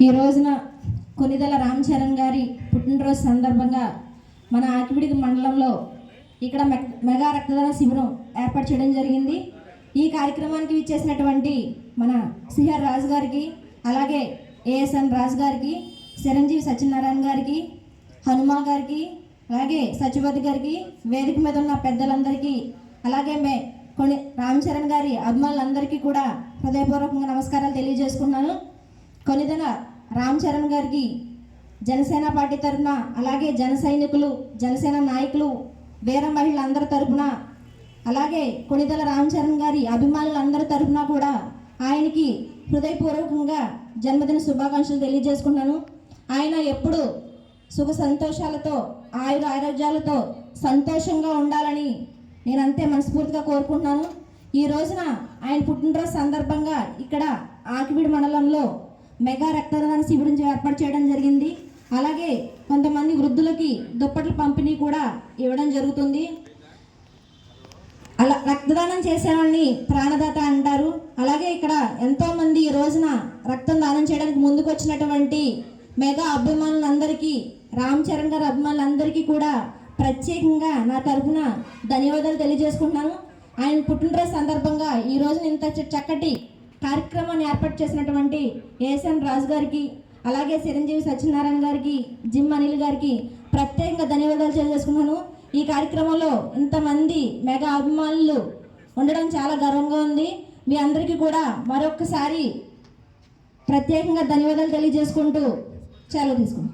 ఈ రోజున కొనిదల రామ్ చరణ్ గారి పుట్టినరోజు సందర్భంగా మన ఆకివిడి మండలంలో ఇక్కడ మె- మెగా రక్తదాన శిబిరం ఏర్పాటు చేయడం జరిగింది. ఈ కార్యక్రమానికి ఇచ్చేసినటువంటి మన సిఆర్ రాజు గారికి అలాగే ఏఎస్ఎన్ రాజు గారికి చిరంజీవి సత్యనారాయణ గారికి హనుమా గారికి అలాగే సత్యవతి గారికి వేదిక మీద ఉన్న పెద్దలందరికీ అలాగే మే కొన్ని రామ్ చరణ్ గారి అభిమానులందరికీ కూడా హృదయపూర్వకంగా నమస్కారాలు తెలియజేసుకున్నాను కొనిదెల రామ్ చరణ్ గారికి జనసేన పార్టీ తరఫున అలాగే జన సైనికులు జనసేన నాయకులు వీర మహిళలందరి తరఫున అలాగే కొనిదెల రామ్ చరణ్ గారి అభిమానులందరి తరఫున కూడా ఆయనకి హృదయపూర్వకంగా జన్మదిన శుభాకాంక్షలు తెలియజేసుకున్నాను ఆయన ఎప్పుడు సుఖ సంతోషాలతో ఆయుర ఆరోగ్యాలతో సంతోషంగా ఉండాలని నేను అంతే మనస్ఫూర్తిగా కోరుకుంటున్నాను. ఈ రోజున ఆయన పుట్టినరోజు సందర్భంగా ఇక్కడ ఆకివీడి మండలంలో మెగా రక్తదాన శిబిరం ఏర్పాటు చేయడం జరిగింది. అలాగే కొంతమంది వృద్ధులకి దుప్పట్ల పంపిణీ కూడా ఇవ్వడం జరుగుతుంది. అలా రక్తదానం చేసేవాళ్ళని ప్రాణదాత అంటారు. అలాగే ఇక్కడ ఎంతోమంది ఈ రోజున రక్తం దానం చేయడానికి ముందుకు వచ్చినటువంటి మెగా అభిమానులందరికీ రామ్ చరణ్ గారి అభిమానులందరికీ కూడా ప్రత్యేకంగా నా తరఫున ధన్యవాదాలు తెలియజేసుకుంటున్నాను. ఆయన పుట్టినరోజు సందర్భంగా ఈ రోజున ఇంత చక్కటి కార్యక్రమాన్ని ఏర్పాటు చేసినటువంటి ఏఎస్ఎన్ రాజు గారికి అలాగే చిరంజీవి సత్యనారాయణ గారికి జిమ్ అనిల్ గారికి ప్రత్యేకంగా ధన్యవాదాలు తెలియజేసుకున్నాను ఈ కార్యక్రమంలో ఇంతమంది మెగా అభిమానులు ఉండడం చాలా గర్వంగా ఉంది. మీ అందరికీ కూడా మరొకసారి ప్రత్యేకంగా ధన్యవాదాలు తెలియజేసుకుంటూ సెలవు తీసుకుంటాం